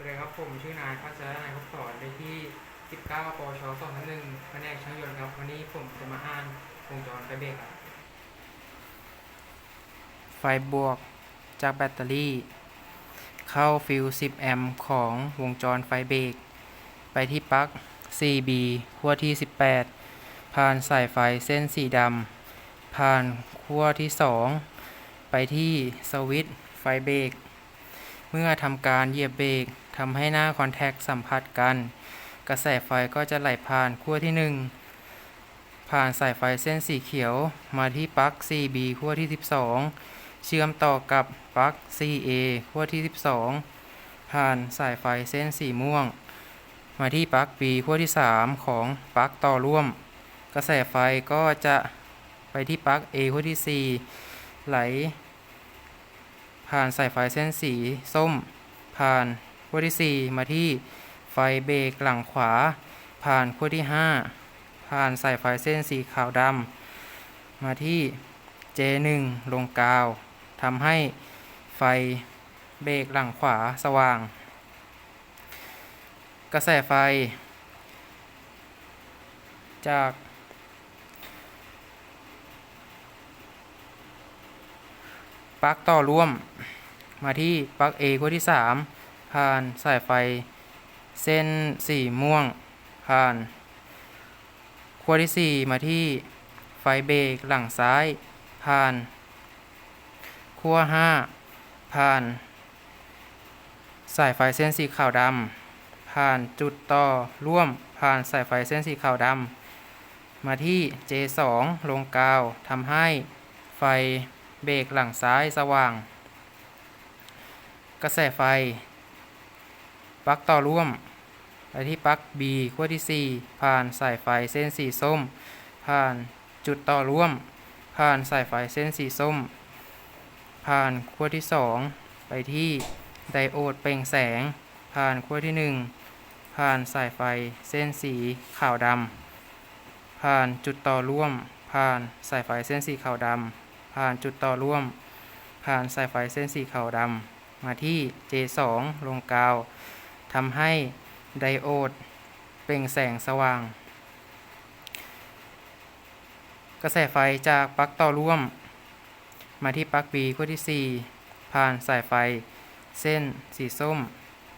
สวัสดีครับผมชื่อนายพัชรนายคบสอนได้ที่ 19ปช2ทับหนึ่งแผนกช่างยนต์ครับ วันนี้ผมจะมาอ่านวงจรไฟเบรกครับ ไฟบวกจากแบตเตอรี่ เข้าฟิว10 แอมป์ของวงจรไฟเบรกไปที่ปลั๊ก 4B ขั้วที่ 18 ผ่านสายไฟเส้นสีดำผ่านขั้วที่ 2 ไปที่สวิตช์ไฟเบรก เมื่อทำการเหยียบเบรกทำให้หน้าคอนแทคสัมผัสกัน กระแสไฟก็จะไหลผ่านขั้วที่ 1 ผ่านสายไฟเส้นสีเขียวมาที่ปลั๊ก 4B ขั้วที่ 12 เชื่อมต่อกับปลั๊ก 4A ขั้วที่ 12 ผ่านสายไฟเส้นสีม่วง มาที่ปลั๊ก B ขั้วที่ 3 ของปลั๊กต่อร่วม กระแสไฟก็จะไปที่ปลั๊ก A ขั้วที่ 4 ไหล ผ่านสายไฟเส้นสีส้ม ผ่านขั้วที่ 4 มาที่ไฟเบรกหลังขวา ผ่านขั้วที่ 5 ผ่านสายไฟเส้นสีขาวดำมาที่ J1 ลงกาวทำให้ไฟเบรกหลังขวาสว่าง กระแสไฟ จาก ปลั๊กต่อร่วม มาที่ปลั๊ก A ขั้วที่ 3 ผ่านสายไฟ เส้นสีม่วง ผ่านขั้วที่ 4 มาที่ไฟเบรกหลังซ้าย ผ่านขั้ว5 ผ่าน สายไฟเส้นสีขาวดำผ่านจุดต่อร่วม ผ่านสายไฟเส้นสีขาวดำมาที่ J2 ลงกาวทำให้ไฟ เบรกหลังซ้ายสว่าง กระแสไฟ ปลั๊กต่อร่วมไปที่ปลั๊ก B ขั้วที่ 4 ผ่านสายไฟเส้นสีส้ม ผ่านจุดต่อร่วม ผ่านสายไฟเส้นสีส้ม ผ่านขั้วที่ 2 ไปที่ไดโอดเปล่งแสง ผ่านขั้วที่ 1 ผ่านสายไฟเส้นสีขาวดำผ่านจุดต่อร่วม ผ่านสายไฟเส้นสีขาวดำ ผ่านจุดต่อร่วม ผ่านสายไฟเส้นสีขาวดำมาที่ J2 ลงกาวทำให้ไดโอดเปล่งแสงสว่าง กระแสไฟจากปลั๊กต่อร่วม มาที่ปลั๊ก B ขั้วที่ 4 ผ่านสายไฟ เส้นสีส้ม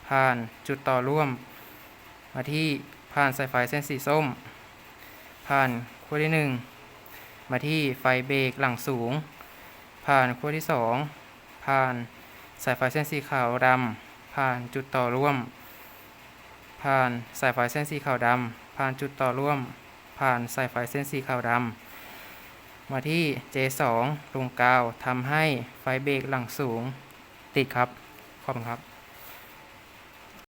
ผ่านจุดต่อร่วม มาที่ผ่านสายไฟเส้นสีส้ม ผ่านขั้วที่ 1 มาที่ไฟเบรกหลังสูง ผ่านขั้วที่ 2 ผ่านสายไฟเส้นสีขาวดำผ่านจุดต่อร่วม ผ่านสายไฟเส้นสีขาวดำผ่านจุดต่อร่วม ผ่านสายไฟเส้นสีขาวดำมาที่ J2 ลงกาวทำให้ไฟเบรกหลังสูงติดครับ ขอบคุณครับ